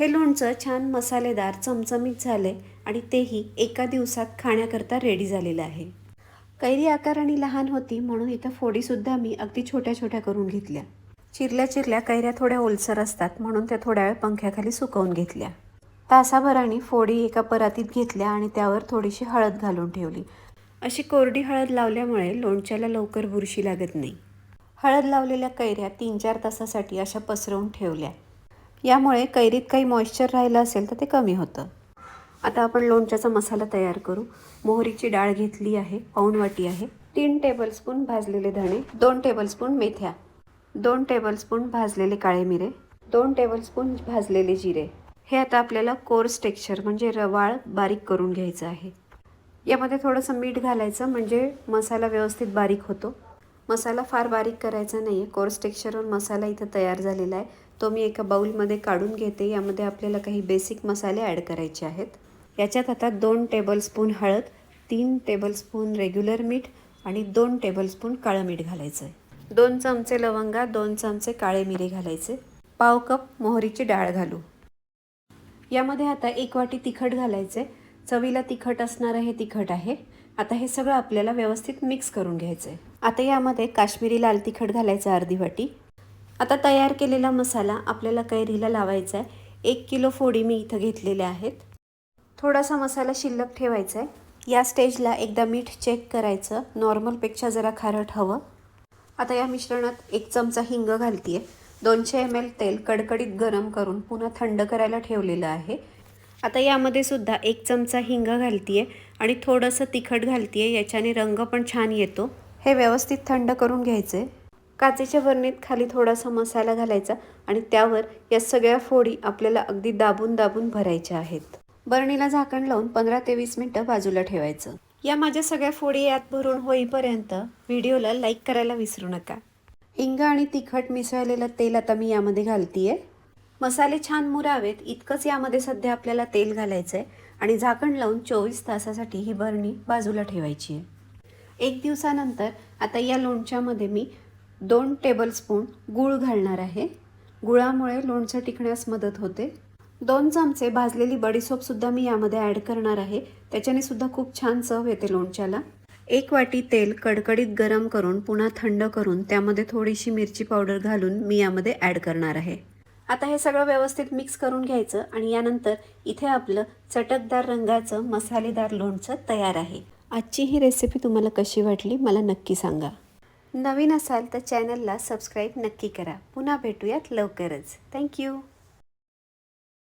हे लोणचं छान मसालेदार चमचमीत झाले आणि तेही एका दिवसात खाण्याकरता रेडी झालेलं आहे. कैरी आकाराने लहान होती म्हणून इथं फोडीसुद्धा मी अगदी छोट्या छोट्या करून घेतल्या. चिरल्या चिरल्या कैऱ्या थोड्या ओलसर असतात म्हणून त्या थोड्या वेळ पंख्याखाली सुकवून घेतल्या. तासाभराने फोडी एका परातीत घेतल्या आणि त्यावर थोडीशी हळद घालून ठेवली. अशी कोरडी हळद लावल्यामुळे लोणच्याला लवकर बुरशी लागत नाही. हळद लावलेल्या कैऱ्या तीन चार तासासाठी अशा पसरवून ठेवल्या. यामुळे कैरीत काही मॉइश्चर राहिलं असेल तर ते कमी होतं. आता आपण लोणच्याचा मसाला तयार करू. मोहरीची डाळ घेतली आहे पाऊण वाटी आहे. तीन टेबलस्पून भाजलेले धणे दोन टेबलस्पून मेथ्या दोन टेबलस्पून भाजलेले काळे मिरे दोन टेबलस्पून भाजलेले जिरे. हे आता आपल्याला कोर्स टेक्स्चर म्हणजे रवाळ बारीक करून घ्यायचं आहे. यामध्ये थोडंसं मीठ घालायचं म्हणजे मसाला व्यवस्थित बारीक होतो. मसाला फार बारीक करायचा नाही आहे कोर्स टेक्स्चरवर मसाला इथं तयार झालेला आहे. तो मी एका बाऊलमध्ये काढून घेते. यामध्ये आपल्याला काही बेसिक मसाले ॲड करायचे आहेत. याच्यात आता दोन टेबलस्पून हळद तीन टेबलस्पून रेग्युलर मीठ आणि दोन टेबलस्पून काळं मीठ घालायचं आहे. दोन चमचे लवंगा दोन चमचे काळे मिरे घालायचे. पाव कप मोहरीची डाळ घालू. यामध्ये आता एक वाटी तिखट घालायचे चवीला तिखट असणारं हे तिखट आहे. आता हे सगळं आपल्याला व्यवस्थित मिक्स करून घ्यायचं आहे आता यामध्ये काश्मीरी लाल तिखट घालायचं अर्धी वाटी. आता तयार केलेला मसाला आपल्याला कैरीला लावायचा आहे. एक किलो फोडी मी इथं घेतलेल्या आहेत. थोडासा मसाला शिल्लक ठेवायचा आहे. या स्टेजला एकदा मीठ चेक करायचं. नॉर्मलपेक्षा जरा खारट हवं. आता या मिश्रणात एक चमचा हिंग घालते आहे दोनशे एम एल तेल कडकडीत गरम करून पुन्हा थंड करायला ठेवलेलं आहे. आता यामध्ये सुद्धा एक चमचा हिंग घालते आहे आणि थोडंसं तिखट घालते आहे याच्याने रंग पण छान येतो. हे व्यवस्थित थंड करून घ्यायचे. काचेच्या वरणीत खाली थोडासा मसाला घालायचा आणि त्यावर या सगळ्या फोडी आपल्याला अगदी दाबून दाबून भरायच्या आहेत. बरणीला झाकण लावून पंधरा ते वीस मिनटं बाजूला ठेवायचं. या माझ्या सगळ्या फोडी यात भरून होईपर्यंत व्हिडिओला लाईक करायला विसरू नका. हिंग आणि तिखट मिसळलेलं तेल आता मी यामध्ये घालतीये. मसाले छान मुरावेत इतकंच यामध्ये सध्या आपल्याला तेल घालायचं आहे आणि झाकण लावून चोवीस तासासाठी ही बरणी बाजूला ठेवायची आहे एक दिवसानंतर आता या लोणच्यामध्ये मी दोन टेबलस्पून गूळ घालणार आहे. गुळामुळे लोणचं टिकण्यास मदत होते. दोन चमचे भाजलेली बडीसोपसुद्धा मी यामध्ये ॲड करणार आहे. त्याच्याने सुद्धा खूप छान चव येते लोणच्याला. एक वाटी तेल कडकडीत गरम करून पुन्हा थंड करून त्यामध्ये थोडीशी मिरची पावडर घालून मी यामध्ये ॲड करणार आहे. आता हे सगळं व्यवस्थित मिक्स करून घ्यायचं आणि यानंतर इथे आपलं चटकदार रंगाचं मसालेदार लोणचं तयार आहे. आजची ही रेसिपी तुम्हाला कशी वाटली मला नक्की सांगा. नवीन असाल तर चॅनलला सबस्क्राईब नक्की करा. पुन्हा भेटूयात लवकरच. थँक्यू